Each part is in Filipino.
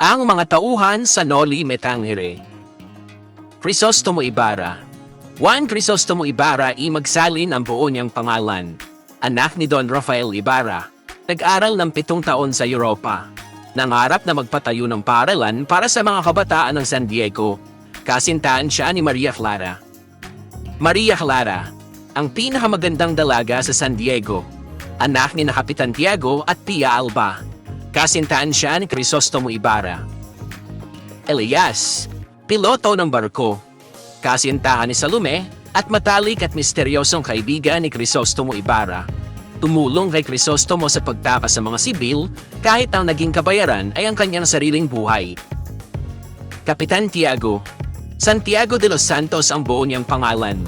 Ang mga tauhan sa Noli Me Tangere. Crisostomo Ibarra. Juan Crisostomo Ibarra ay magsalin ang buo niyang pangalan. Anak ni Don Rafael Ibarra. Nag-aral ng pitong taon sa Europa. Nangarap na magpatayo ng paralan para sa mga kabataan ng San Diego. Kasintahan siya ni Maria Clara. Maria Clara, ang pinakamagandang dalaga sa San Diego. Anak ni na Kapitan Tiago at Pia Alba. Kasintahan siya ni Crisostomo Ibarra. Elias, piloto ng barko. Kasintahan ni Salome at matalik at misteryosong kaibigan ni Crisostomo Ibarra. Tumulong kay Crisostomo sa pagtakas sa mga sibil kahit ang naging kabayaran ay ang kanyang sariling buhay. Kapitan Tiago Santiago de los Santos ang buo niyang pangalan.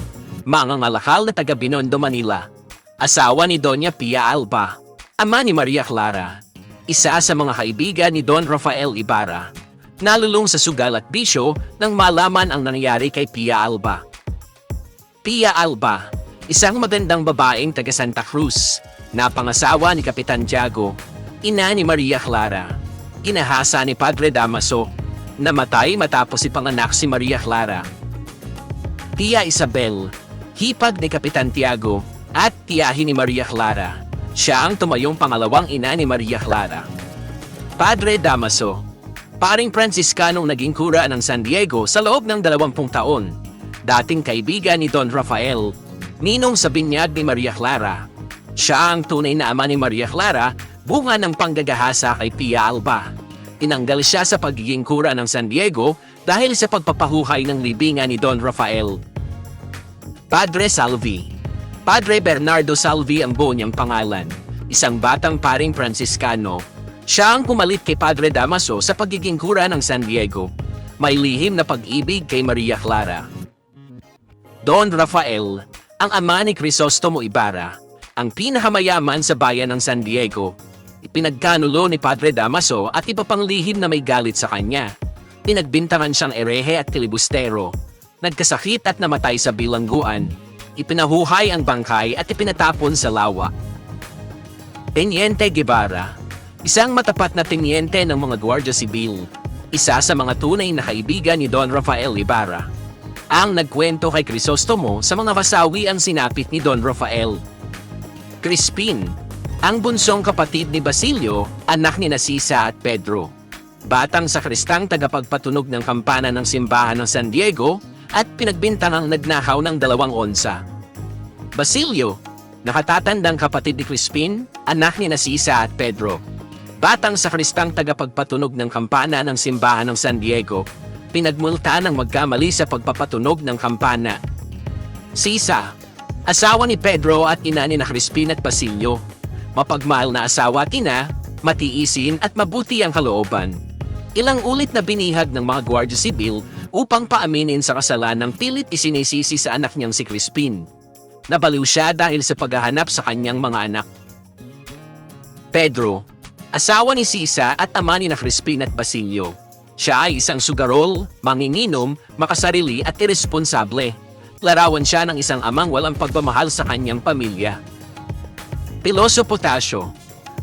Mangangalakal na taga Binondo, Manila. Asawa ni Doña Pia Alba. Ama ni Maria Clara. Isa sa mga kaibigan ni Don Rafael Ibarra. Nalulong sa sugal at bisyo nang malaman ang nangyari kay Pia Alba. Pia Alba, isang magandang babaeng taga Santa Cruz, napangasawa ni Kapitan Tiago, ina ni Maria Clara. Inahasa ni Padre Damaso, namatay matapos ipanganak si Maria Clara. Tia Isabel, hipag ni Kapitan Tiago, at tiyahin ni Maria Clara. Siya ang tumayong pangalawang ina ni Maria Clara. Padre Damaso, paring Franciscanong naging kura ng San Diego sa loob ng 20 taon. Dating kaibigan ni Don Rafael, ninong sa binyag ni Maria Clara. Siya ang tunay na ama ni Maria Clara, bunga ng panggagahasa kay Pia Alba. Tinanggal siya sa pagiging kura ng San Diego dahil sa pagpapahuhay ng libingan ni Don Rafael. Padre Salvi Padre Bernardo Salvi ang buo niyang pangalan. Isang batang paring Franciscano. Siya ang pumalit kay Padre Damaso sa pagiging kura ng San Diego. May lihim na pag-ibig kay Maria Clara. Don Rafael, ang ama ni Crisostomo Ibarra, ang pinakamayaman sa bayan ng San Diego. Ipinagkanulo ni Padre Damaso at iba pang lihim na may galit sa kanya. Pinagbintangan siyang erehe at kilibustero. Nagkasakit at namatay sa bilangguan. Ipinahuhay ang bangkay at ipinatapon sa lawa. Teniente Guevara, isang matapat na teniente ng mga Guardia Civil, isa sa mga tunay na kaibigan ni Don Rafael Ibarra. Ang nagkwento kay Crisostomo sa mga kasawi ang sinapit ni Don Rafael. Crispin, ang bunsong kapatid ni Basilio, anak ni Nasisa at Pedro. Batang sakristang tagapagpatunog ng kampana ng simbahan ng San Diego at pinagbintangang nagnakaw ng dalawang onsa. Basilio, nakatatandang kapatid ni Crispin, anak ni Nasisa at Pedro. Batang sakristang tagapagpatunog ng kampana ng simbahan ng San Diego, pinagmulta ng magkamali sa pagpapatunog ng kampana. Sisa, asawa ni Pedro at ina ni na Crispin at Basilio. Mapagmahal na asawa at matiisin at mabuti ang kalooban. Ilang ulit na binihag ng mga Guardia Civil upang paaminin sa kasalanang pilit isinisisi sa anak niyang si Crispin. Nabaliw siya dahil sa paghahanap sa kanyang mga anak. Pedro, asawa ni Sisa at ama ni na Crispin at Basilio. Siya ay isang sugarol, manginginom, makasarili at irresponsable. Larawan siya ng isang amang walang pagmamahal sa kanyang pamilya. Piloso Potasio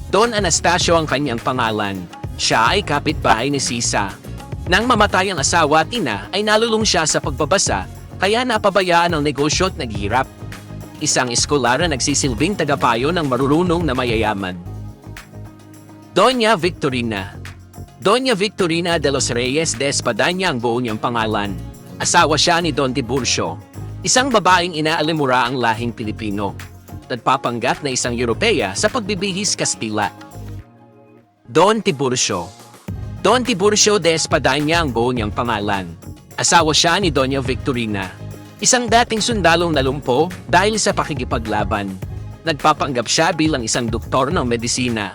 Don Anastasio ang kanyang pangalan. Siya ay kapitbahay ni Sisa. Nang mamatay ang asawa at ina ay nalulung siya sa pagbabasa kaya napabayaan ang negosyo at naghirap. Isang eskolar na nagsisilbing tagapayo ng marurunong na mayayaman. Doña Victorina Doña Victorina de los Reyes de Espadanya ang buo niyang pangalan. Asawa siya ni Don Tiburcio, isang babaeng inaalimura ang lahing Pilipino. Nagpapanggap na isang Europea sa pagbibihis Kastila. Don Tiburcio Don Tiburcio de Espadanya ang buo niyang pangalan. Asawa siya ni Doña Victorina, isang dating sundalong nalumpo dahil sa pakikipaglaban. Nagpapanggap siya bilang isang doktor ng medisina.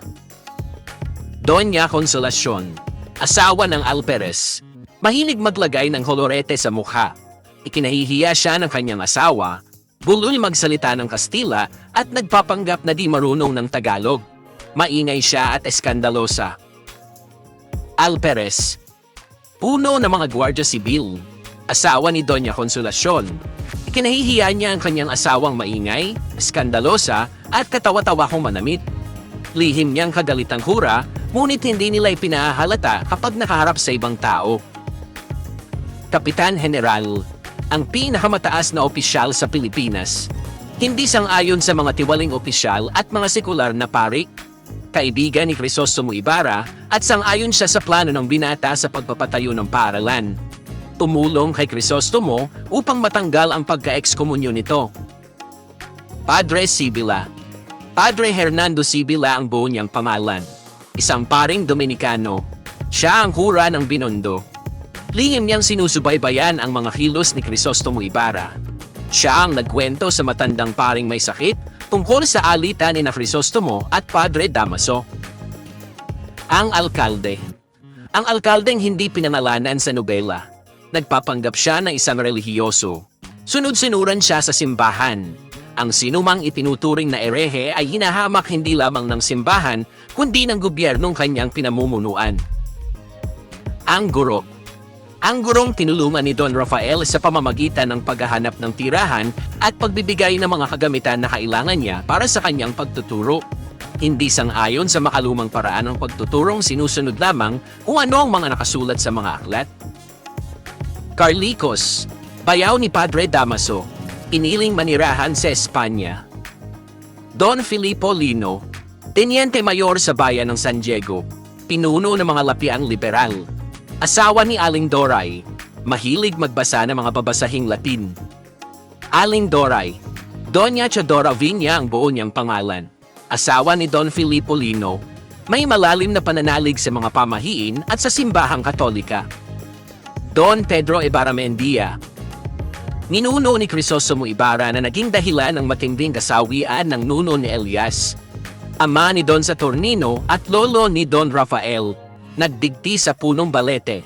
Doña Consolacion, asawa ng Alperes, mahilig maglagay ng holorete sa mukha. Ikinahihiya siya ng kanyang asawa, bulol magsalita ng Kastila at nagpapanggap na di marunong ng Tagalog. Maingay siya at eskandalosa. Alperes, puno ng mga Guardia Civil, asawa ni Doña Consolacion. Ikinahihiya niya ang kanyang asawang maingay, eskandalosa at katawa-tawa kong manamit. Lihim niyang kagalitang hura, ngunit hindi nila ipinahalata kapag nakaharap sa ibang tao. Kapitan General, ang pinakamataas na opisyal sa Pilipinas. Hindi sang-ayon sa mga tiwaling opisyal at mga sekular na pari. Kaibigan ni Crisostomo Ibarra at sang-ayon siya sa plano ng binata sa pagpapatayo ng paaralan. Tumulong kay Crisostomo upang matanggal ang pagka-ekskomunyo nito. Padre Sibila Padre Hernando Sibila ang buo niyang pamalan. Isang paring Dominikano. Siya ang hura ng Binondo. Lihim niyang sinusubaybayan ang mga kilos ni Crisostomo Ibarra. Siya ang nagkwento sa matandang paring may sakit tungkol sa alitan ni Crisostomo at Padre Damaso. Ang Alkalde Ang alkaldeng hindi pinangalanan sa nobela. Nagpapanggap siya ng isang relihiyoso. Sunod-sinuran siya sa simbahan. Ang sinumang itinuturing na erehe ay hinahamak hindi lamang ng simbahan, kundi ng gobyernong kanyang pinamumunuan. Ang guro ang gurong tinulungan ni Don Rafael sa pamamagitan ng paghahanap ng tirahan at pagbibigay ng mga kagamitan na kailangan niya para sa kanyang pagtuturo. Hindi sang-ayon sa makalumang paraan ng pagtuturong sinusunod lamang kung ano ang mga nakasulat sa mga aklat. Carlicos, bayaw ni Padre Damaso, iniling manirahan sa Espanya. Don Filippo Lino, Teniente Mayor sa bayan ng San Diego, pinuno ng mga lapiang liberal. Asawa ni Aling Doray, mahilig magbasa ng mga babasahing Latin. Aling Doray, Doña Chadora Viña ang buo niyang pangalan. Asawa ni Don Filippo Lino, may malalim na pananalig sa mga pamahiin at sa simbahang katolika. Don Pedro Ibaramendia, Ninuno ni Crisostomo Ibarra na naging dahilan ng matinding kasawian ng nuno ni Elias. Ama ni Don Saturnino at lolo ni Don Rafael, nagdigti sa punong balete.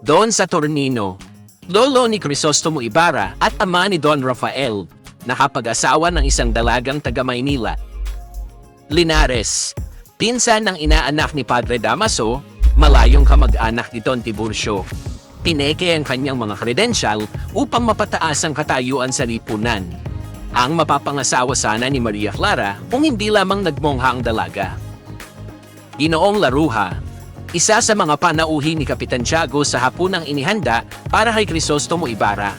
Don Saturnino, lolo ni Crisostomo Ibarra at ama ni Don Rafael, nakapag-asawa ng isang dalagang taga Maynila. Linares, pinsan ng inaanak ni Padre Damaso, malayong kamag-anak ni Don Tiburcio. Pineke ang kanyang mga kredensyal upang mapataas ang katayuan sa lipunan. Ang mapapangasawa sana ni Maria Clara kung hindi lamang nagmongha ang dalaga. Ginoong Laruha, isa sa mga panauhi ni Kapitan Tiago sa hapunang inihanda para kay Crisostomo Ibarra.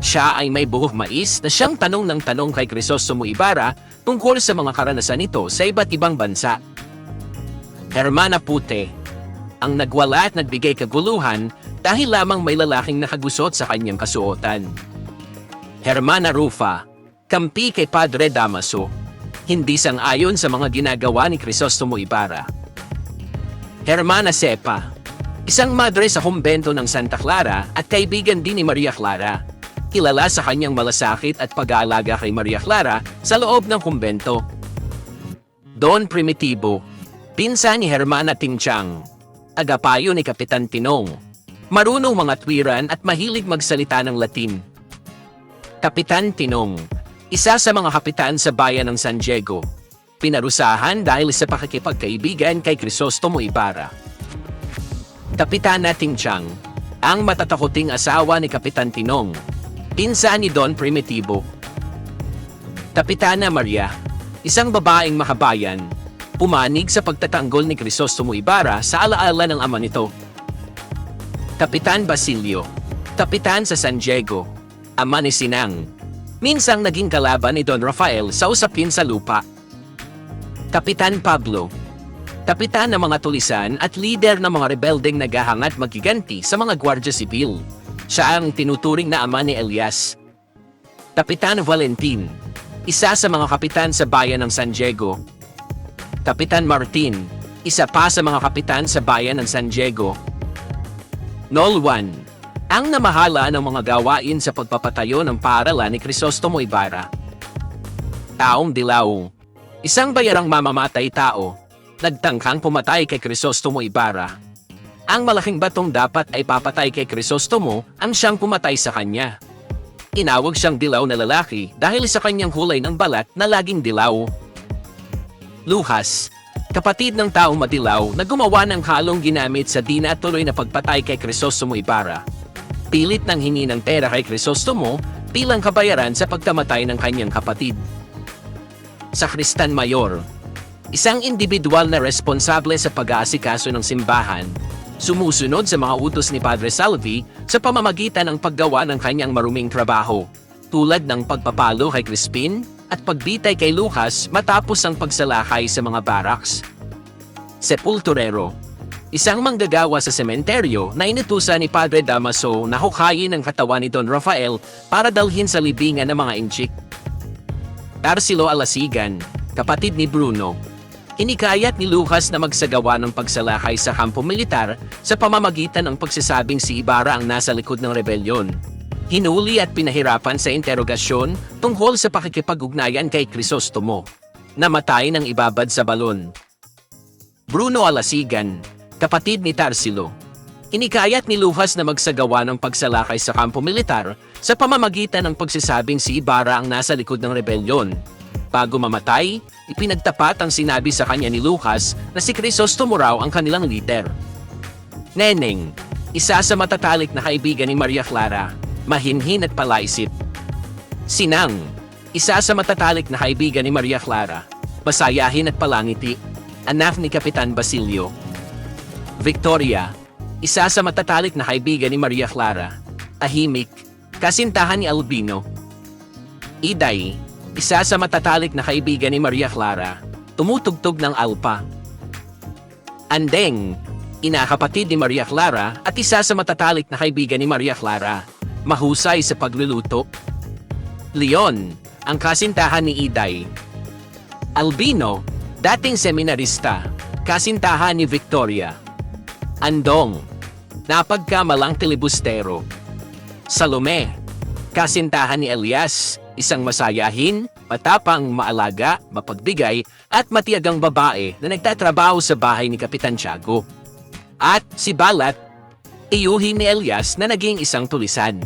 Siya ay may buhok mais na siyang tanong ng tanong kay Crisostomo Ibarra tungkol sa mga karanasan nito sa iba't ibang bansa. Hermana Pute, ang nagwala at nagbigay kaguluhan dahil lamang may lalaking nakagusot sa kanyang kasuotan. Hermana Rufa, kampi kay Padre Damaso, hindi sang-ayon sa mga ginagawa ni Crisostomo Ibarra. Hermana Sepa, isang madre sa kumbento ng Santa Clara at kaibigan din ni Maria Clara. Kilala sa kanyang malasakit at pag-aalaga kay Maria Clara sa loob ng kumbento. Don Primitivo, pinsan ni Hermana Tingchang, agapayo ni Kapitan Tinong, marunong mga twiran at mahilig magsalita ng Latin. Kapitan Tinong, isa sa mga kapitan sa bayan ng San Diego, pinarusahan dahil sa pakikipagkaibigan kay Crisostomo Ibarra. Kapitana Tingchang, ang matatakoting asawa ni Kapitan Tinong, pinsan ni Don Primitivo. Kapitana Maria, isang babaeng makabayan, pumanig sa pagtatanggol ni Crisostomo Ibarra sa alaala ng ama nito. Kapitan Basilio, kapitan sa San Diego, ama ni Sinang, minsang naging kalaban ni Don Rafael sa usapin sa lupa. Kapitan Pablo, kapitan ng mga tulisan at leader ng mga rebeldeng naghahangat magiganti sa mga gwardya sibil. Siya ang tinuturing na ama ni Elias. Kapitan Valentin, isa sa mga kapitan sa bayan ng San Diego. Kapitan Martin, isa pa sa mga kapitan sa bayan ng San Diego. Nolwan, ang namahala ng mga gawain sa pagpapatayo ng paaralan ni Crisostomo Ibarra. Taong Dilaw, isang bayarang mamamatay tao, nagtangkang pumatay kay Crisostomo Ibarra. Ang malaking batong dapat ay papatay kay Crisostomo ang siyang pumatay sa kanya. Inawag siyang dilaw na lalaki dahil sa kanyang hulay ng balat na laging dilaw. Luhas, kapatid ng taong madilaw na gumawa ng halong ginamit sa di natuloy na pagpatay kay Crisostomo Ibarra. Pilit ng hingi ng pera kay Crisostomo bilang kabayaran sa pagkamatay ng kanyang kapatid. Sa Kristan Mayor, Isang individual na responsable sa pag-aasikaso ng simbahan, sumusunod sa mga utos ni Padre Salvi sa pamamagitan ng paggawa ng kanyang maruming trabaho, tulad ng pagpapalo kay Crispin at pagbitay kay Lucas matapos ang pagsalakay sa mga barracks. Sepulturero Isang manggagawa sa sementeryo na inutusan ni Padre Damaso na hukayin ang katawan ni Don Rafael para dalhin sa libingan ng mga inchik. Tarsilo Alasigan, kapatid ni Bruno, Inikayat ni Lucas na magsagawa ng pagsalakay sa kampo militar sa pamamagitan ng pagsasabing si Ibarra ang nasa likod ng rebelyon. Hinuli at pinahirapan sa interogasyon tungkol sa pakikipag-ugnayan kay Crisostomo. Namatay ng ibabad sa balon. Bruno Alasigan, kapatid ni Tarsilo. Inikayat ni Lucas na magsagawa ng pagsalakay sa kampo militar sa pamamagitan ng pagsasabing si Ibarra ang nasa likod ng rebelyon. Bago mamatay, ipinagtapat ang sinabi sa kanya ni Lucas na si Crisostomo raw ang kanilang leader. Neneng, isa sa matatalik na kaibigan ni Maria Clara, mahinhin at palaisip. Sinang, isa sa matatalik na kaibigan ni Maria Clara, masayahin at palangiti, anak ni Kapitan Basilio. Victoria, isa sa matatalik na kaibigan ni Maria Clara, tahimik, kasintahan ni Albino. Iday, isa sa matatalik na kaibigan ni Maria Clara, tumutugtog ng alpa. Andeng, inakapatid ni Maria Clara at isa sa matatalik na kaibigan ni Maria Clara, mahusay sa pagluluto. Leon, ang kasintahan ni Iday. Albino, dating seminarista, kasintahan ni Victoria. Andong, napagkamalang tilibustero. Salome, kasintahan ni Elias, isang masayahin, matapang, maalaga, mapagbigay, at matiyagang babae na nagtatrabaho sa bahay ni Kapitan Tiago. At si Balat, iyuhin ni Elias na naging isang tulisan.